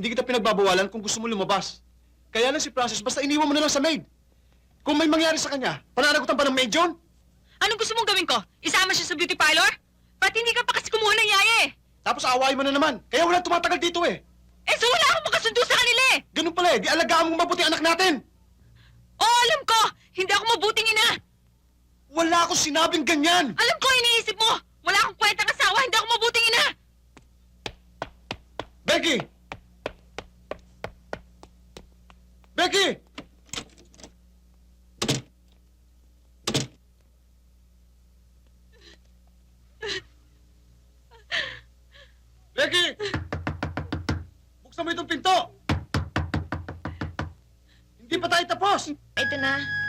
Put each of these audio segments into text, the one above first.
Hindi kita pinagbabawalan kung gusto mo lumabas. Kaya lang si Francis, basta iniwan mo na lang sa maid. Kung may mangyari sa kanya, pananagutan pa ng maid yun? Anong gusto mong gawin ko? Isama siya sa beauty parlor? Ba't hindi ka pa kasi kumuha ng yaya eh? Tapos aawayin mo na naman. Kaya wala tumatagal dito eh. Eh, so wala akong makasundo sa kanila eh! Ganun pala eh, di alagaan mong mabuti ang anak natin. Oo, alam ko! Hindi ako mabuting ina! Wala akong sinabing ganyan. Alam ko, iniisip mo! Wala akong kwentang asawa, hindi ako mabuting ina! Becky! Becky! Becky! Buksan mo itong pinto! Hindi pa tayo tapos! Ito na.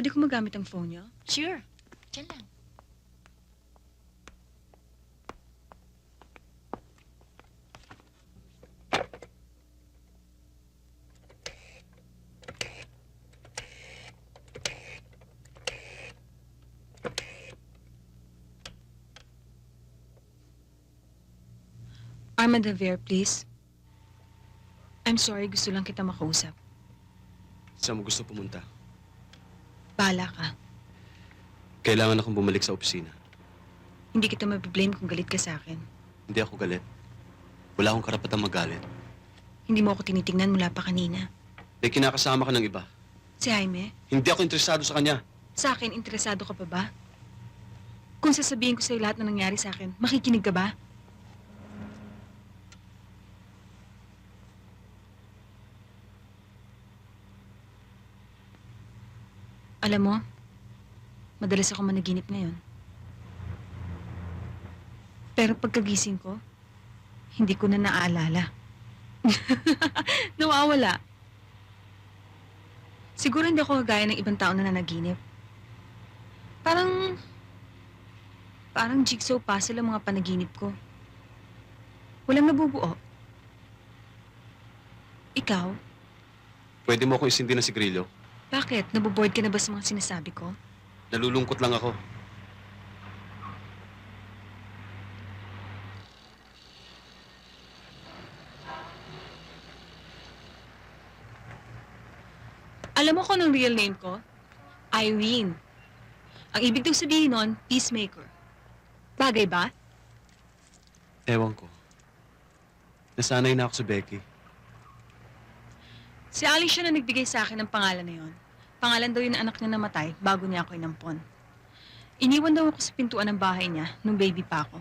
Pwede ko magamit ang phone niyo? Sure. Diyan lang. Armand Javier, please. I'm sorry, gusto lang kita makausap. Saan mo gusto pumunta? Bahala ka. Kailangan akong bumalik sa opisina. Hindi kita mabiblame kung galit ka sa akin. Hindi ako galit. Wala akong karapatang magalit. Hindi mo ako tinitingnan mula pa kanina. May kinakasama ka ng iba. Si Jaime, Hindi ako interesado sa kanya. sa akin, interesado ka pa ba? Kung sasabihin ko sa'yo lahat na nangyari sa akin, makikinig ka ba? Alam mo, madalas ako managinip ngayon. Pero pagkagising ko, hindi ko na naaalala. Nawawala. Siguro hindi ako kagaya ng ibang tao na nanaginip. Parang... Parang jigsaw puzzle ang mga panaginip ko. Walang nabubuo. Ikaw, Pwede mo akong isindi ng sigrilyo? Bakit? Naboboard ka na ba sa mga sinasabi ko? Nalulungkot lang ako. Alam mo kung anong real name ko? Irene. Ang ibig daw sabihin nun, peacemaker. Bagay ba? Ewan ko. Nasanay na ako sa Becky. Si Alice na nagbigay sa akin ng pangalan na yon. Pangalan daw yun ng anak niya namatay bago niya ako inampon. Iniwan daw ako sa pintuan ng bahay niya nung baby pa ako.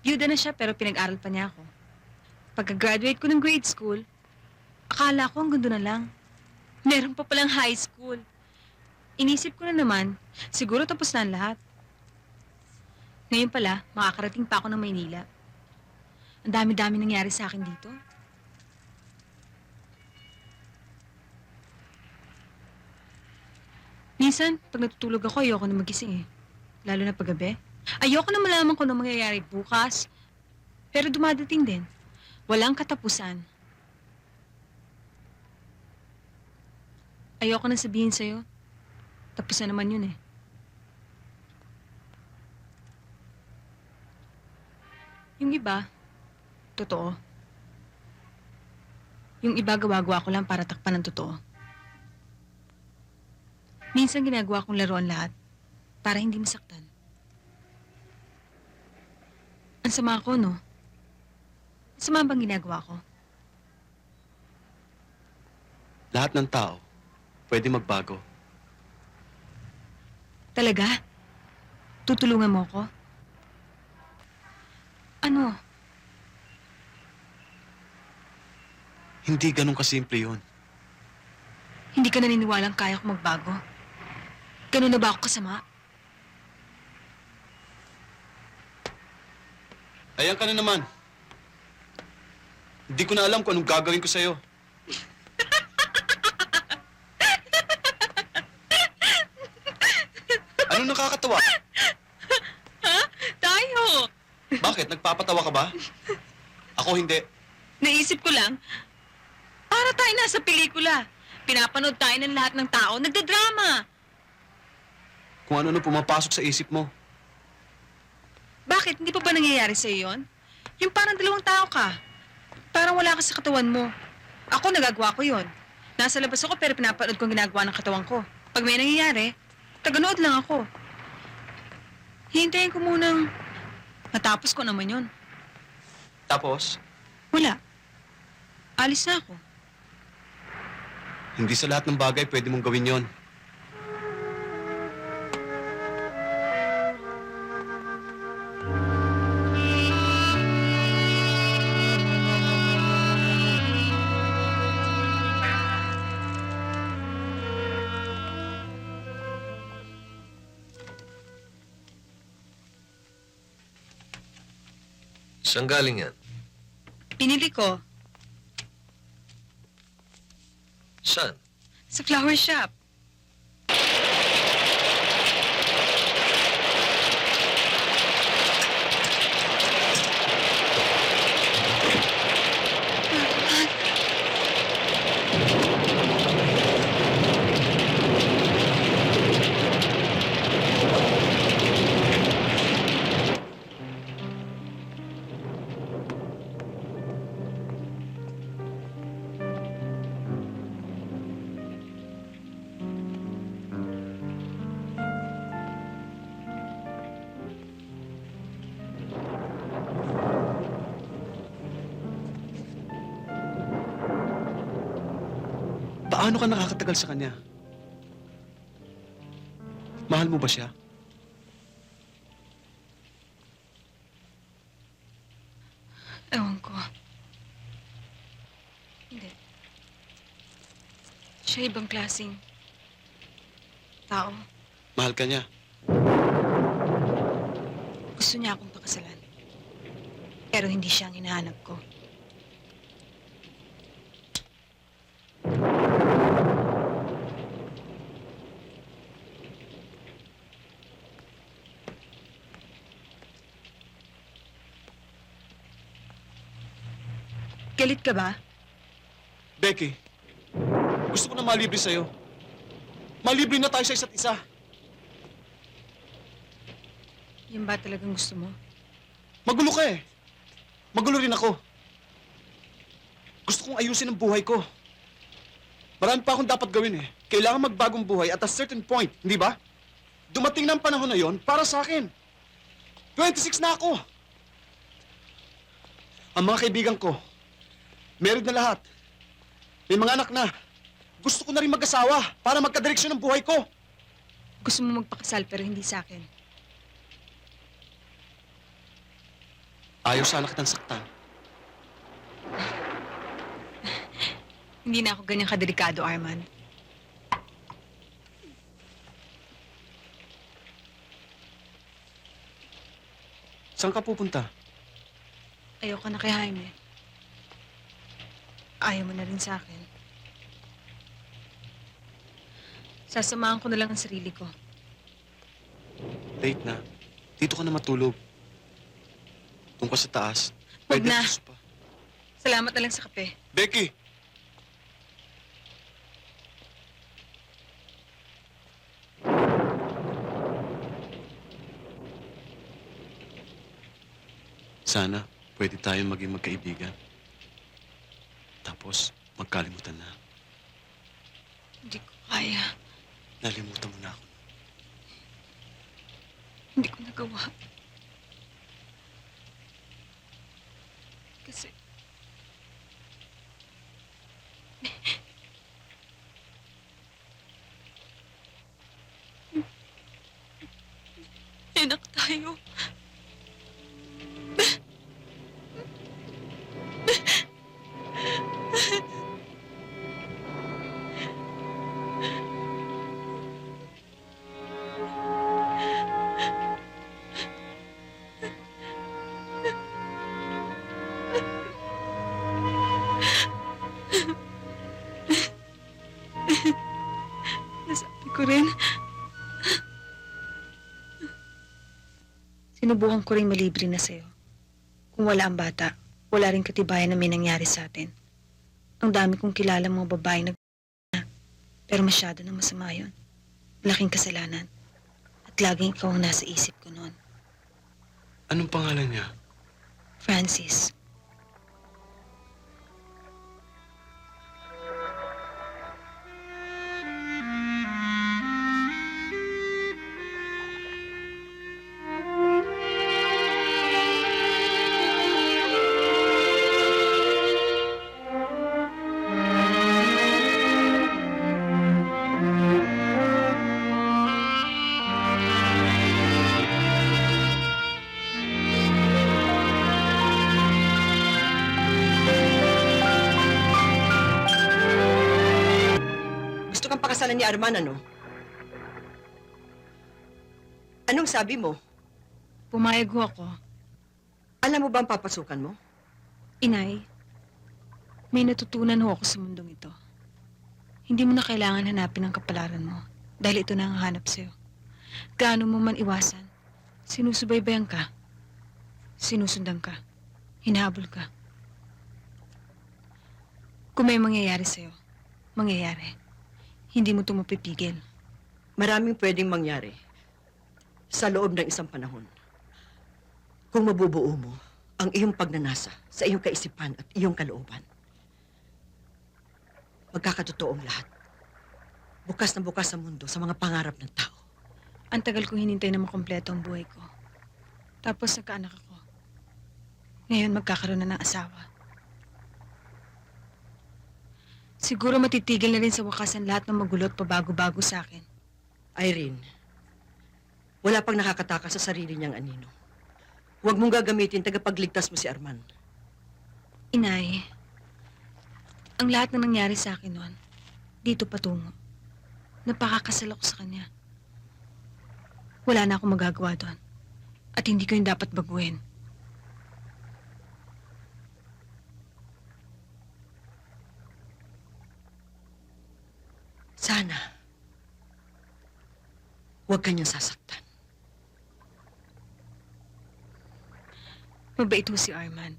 Byuda na siya pero pinag-aral pa niya ako. Pagka-graduate ko ng grade school, akala ko ang gundo na lang. Meron pa palang high school. Inisip ko na naman, siguro tapos na ang lahat. Ngayon pala, makakarating pa ako ng Maynila. Ang dami-dami nangyari sa akin dito. Minsan, pag natutulog ako, ayoko na magising eh. Lalo na paggabi. Ayoko na malaman kung ano mangyayari bukas. Pero dumadating din. Walang katapusan. Ayoko na sabihin sa'yo. Tapos na naman yun eh. Yung iba, totoo. Yung iba gawa-gawa ko lang para takpan ng totoo. Minsan ginagawa kong laruan lahat para hindi masaktan. Ang sama ko, no? Ang sama bang ginagawa ko? Lahat ng tao, pwede magbago. Talaga? Tutulungan mo ko? Ano? Hindi ganun kasimple yun. Hindi ka naniniwalang kaya ko magbago? Ganun na ba ako kasama? Ayan ka na naman. Hindi ko na alam kung anong gagawin ko sa'yo. Anong nakakatawa? Tayo! Bakit? Nagpapatawa ka ba? Ako hindi. Naisip ko lang, para tayo nasa pelikula. Pinapanood tayo ng lahat ng tao, nagdadrama. Kung ano-ano pumapasok sa isip mo. Bakit? Hindi pa ba nangyayari sa'yo yun? Yung parang dalawang tao ka. Parang wala ka sa katawan mo. Ako, nagagawa ko yun. Nasa labas ako pero pinapanood ko ang ginagawa ng katawan ko. Pag may nangyayari, taganood lang ako. Hintayin ko munang matapos ko naman yun. Tapos, Wala. Alis na ako. hindi sa lahat ng bagay pwede mong gawin yon. Saan galing yan? Pinili ko Saan? sa flower shop. Paano ka nakakatagal sa kanya? Mahal mo ba siya? Ewan ko. Hindi. Siya ibang klaseng tao. Mahal ka niya. Gusto niya akong pakasalan. Pero hindi siya ang hinahanap ko. Galit ka ba? Becky, gusto ko na malibre sa'yo. Malibre na tayo sa isa't isa. Yan ba talagang gusto mo? Magulo ka eh. Magulo rin ako. Gusto kong ayusin ang buhay ko. Marami pa akong dapat gawin eh. Kailangan magbagong buhay at a certain point, hindi ba? Dumating na ang panahon na yon para sa akin. 26 na ako. Ang mga kaibigan ko, married na lahat. May mga anak na. Gusto ko na rin mag-asawa para magkadireksyon ng buhay ko. Gusto mo magpakasal pero hindi sa akin. Ayaw sana kitang saktan. Hindi na ako ganyan kadelikado, Armand. Saan ka pupunta? Ayoko na kay Jaime. Ayaw mo na rin sa akin. Sasamahan ko na lang ang sarili ko. Late na. Dito ka na matulog. Kung ka sa taas, Huwag na. pa. Salamat na lang sa kape. Becky! Sana pwede tayong maging magkaibigan. Tapos magkalimutan na. Hindi ko kaya. Nalimutan mo na ako. Hindi ko nagawa. Kasi... Sinubukan ko rin malibre na sa'yo. Kung wala ang bata, wala rin katibayan na may nangyari sa atin. Ang dami kong kilala mga babae nag pero masyado na masama yun. Laking kasalanan. At laging ikaw ang nasa isip ko noon. Anong pangalan niya? Francis. Kang pakasalan ni Arman, ano? Anong sabi mo? Pumayag ho ako. Alam mo ba ang papasukan mo? Inay, may natutunan ho ako sa mundong ito. Hindi mo na kailangan hanapin ang kapalaran mo dahil ito na ang hanap sa'yo. Gaano mo man iwasan, sinusubaybayan ka, sinusundan ka, hinahabol ka. Kung may mangyayari sa'yo, mangyayari. Hindi mo ito mapipigil. Maraming pwedeng mangyari sa loob ng isang panahon. Kung mabubuo mo ang iyong pagnanasa sa iyong kaisipan at iyong kalooban. Magkakatotoong lahat. Bukas na bukas sa mundo sa mga pangarap ng tao. Ang tagal kong hinintay na makompleto ang buhay ko. Tapos nagkaanak ako. Ngayon magkakaroon na ng asawa. Siguro matitigil na rin sa wakas ang lahat ng magulo at pabago-bago sa akin. Irene, wala pang nakakatakas sa sarili niyang anino. Huwag mong gagamitin tagapagligtas mo si Arman. Inay, ang lahat na nangyari sa akin noon, dito patungo. Napakakasal ako sa kanya. Wala na akong magagawa doon. At hindi ko yung dapat baguhin. Sana, huwag kanyang sasaktan. Mabait ho si Arman.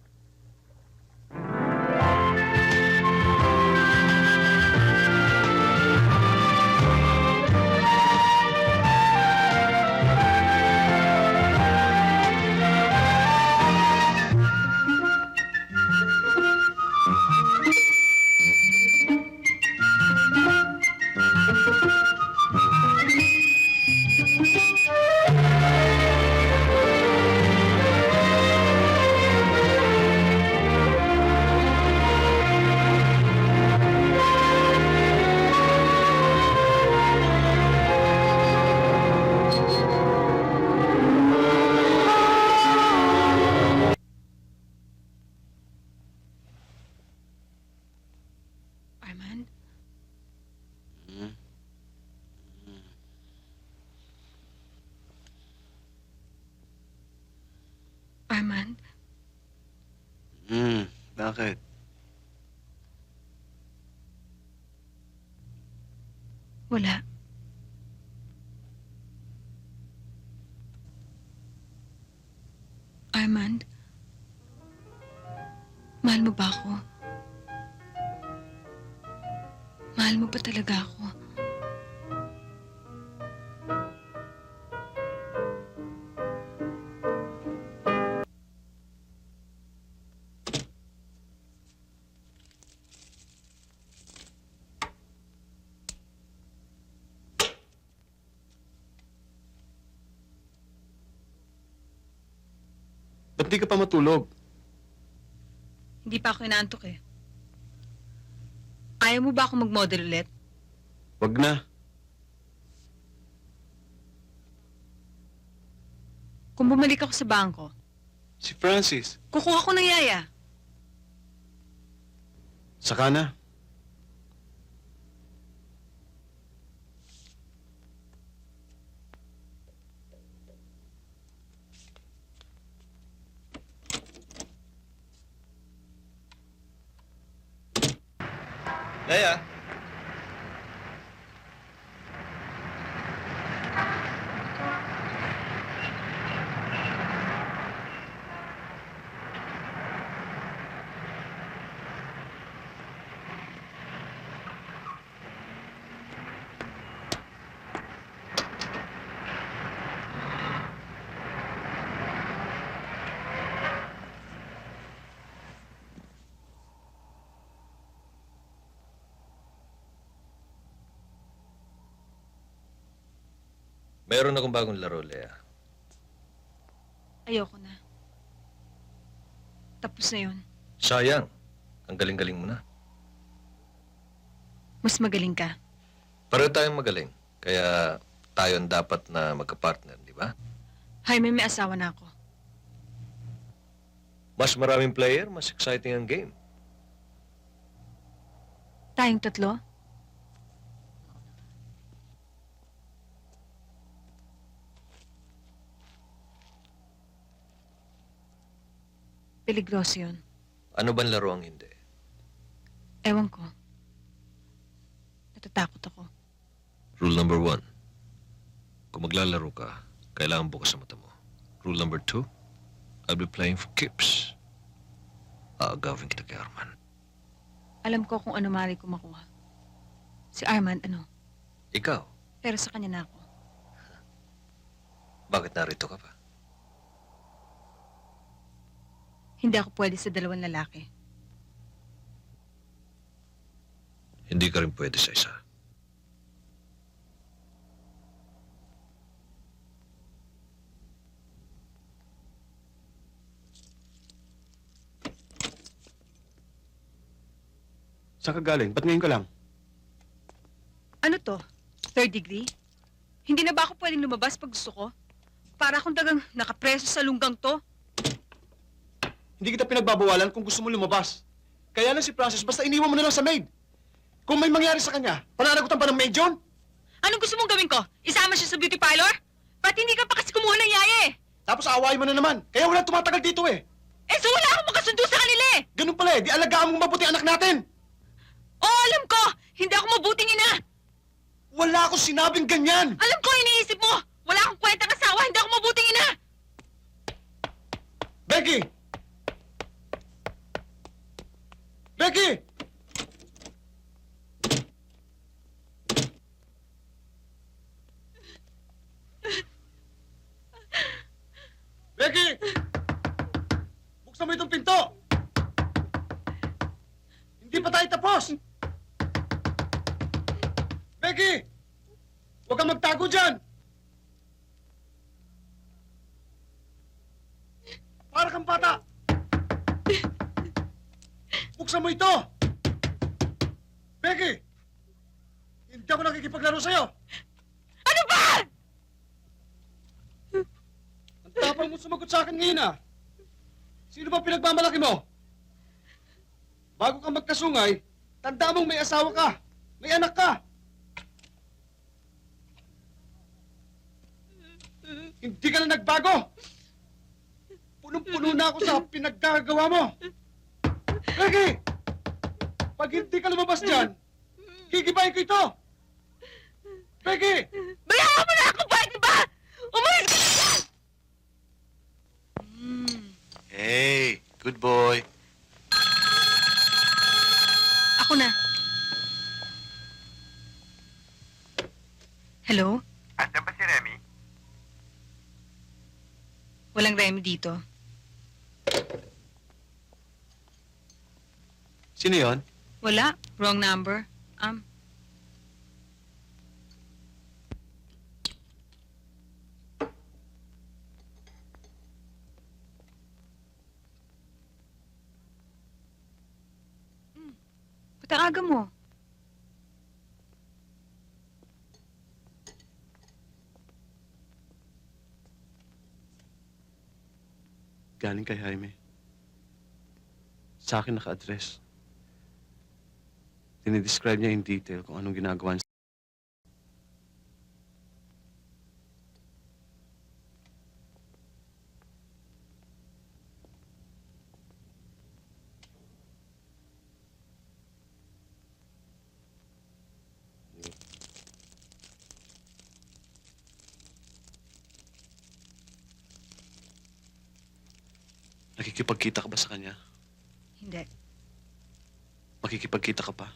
Armand? Hmm, bakit? Wala. Armand? Mahal mo ba ako? Mahal mo ba talaga ako? Ba't di ka pa matulog? Hindi pa ako inaantok eh. Ayaw mo ba ako mag-model ulit? Wag na. Kung bumalik ako sa bangko, Si Francis. kukuha ko ng yaya. Saka na. Yaya. Mayroon akong bagong laro, Lea. Ayoko na. Tapos na yun. Sayang. Ang galing-galing mo na. Mas magaling ka. Pareho tayong magaling. Kaya tayo ang dapat na magka-partner, di ba? Jaime, may asawa na ako. Mas maraming player, mas exciting ang game. Tayong tatlo? Peligroso yun. Ano bang laro ang hindi? Ewan ko. Natatakot ako. Rule number one. Kung maglalaro ka, kailangan bukas ang mata mo. Rule number two, I'll be playing for keeps. Aagawin kita kay Arman. Alam ko kung ano mali ko makuha. Si Armand, ano? Ikaw, Pero sa kanya na ako. bakit narito ka pa? Hindi ako pwede sa dalawang lalaki. Hindi ka rin pwede sa isa. Saan ka galing? Ba't ngayon ka lang? Ano to? Third degree? Hindi na ba ako pwedeng lumabas pag gusto ko? Para akong dagang nakapreso sa lunggang to? Hindi kita pinagbabawalan kung gusto mo lumabas. Kaya lang si Francis, basta iniwan mo na lang sa maid. Kung may mangyari sa kanya, pananagutan pa ng maid yun? Anong gusto mong gawin ko? Isama siya sa beauty parlor? Ba't hindi ka pa kasi kumuha ng yaya eh? Tapos aawayin mo na naman. Kaya wala tumatagal dito eh. Eh, so wala akong makasundo sa kanila eh! Ganun pala eh, di alagaan mong mabuti anak natin. Oo, alam ko! Hindi ako mabuting ina! Wala akong sinabing ganyan. Alam ko, iniisip mo! Wala akong kwentang asawa, hindi ako mabuting ina! Becky! Becky! Becky! Buksan mo itong pinto! Hindi pa tayo tapos! Becky! Huwag kang magtago dyan! Para kang bata! Buksan mo ito! Becky! Hindi ako nakikipaglaro sa'yo! Ano ba? Ang tapang mo sumagot sa akin ngayon ah! Sino ba pinagmamalaki mo? Bago ka magkasungay, tanda mong may asawa ka, may anak ka. Hindi ka na nagbago. Punong-puno na ako sa pinaggagawa mo. Becky! Pag hindi ka lumabas dyan, gigibayin ko ito! Becky! Bayaan mo na ako, pwede ba? Umalis ka na dyan! Hey, good boy. Ako na. Hello? Andiyan ba si Remy? Walang Remy dito. Sino yon? Wala. Wrong number. Um, Hmm. Ba't ang mo? Galing kay Jaime. Sa akin naka-address. Dinidescribe niya in detail kung anong ginagawa niya. Nakikipagkita ka ba sa kanya? Hindi. Makikipagkita ka pa?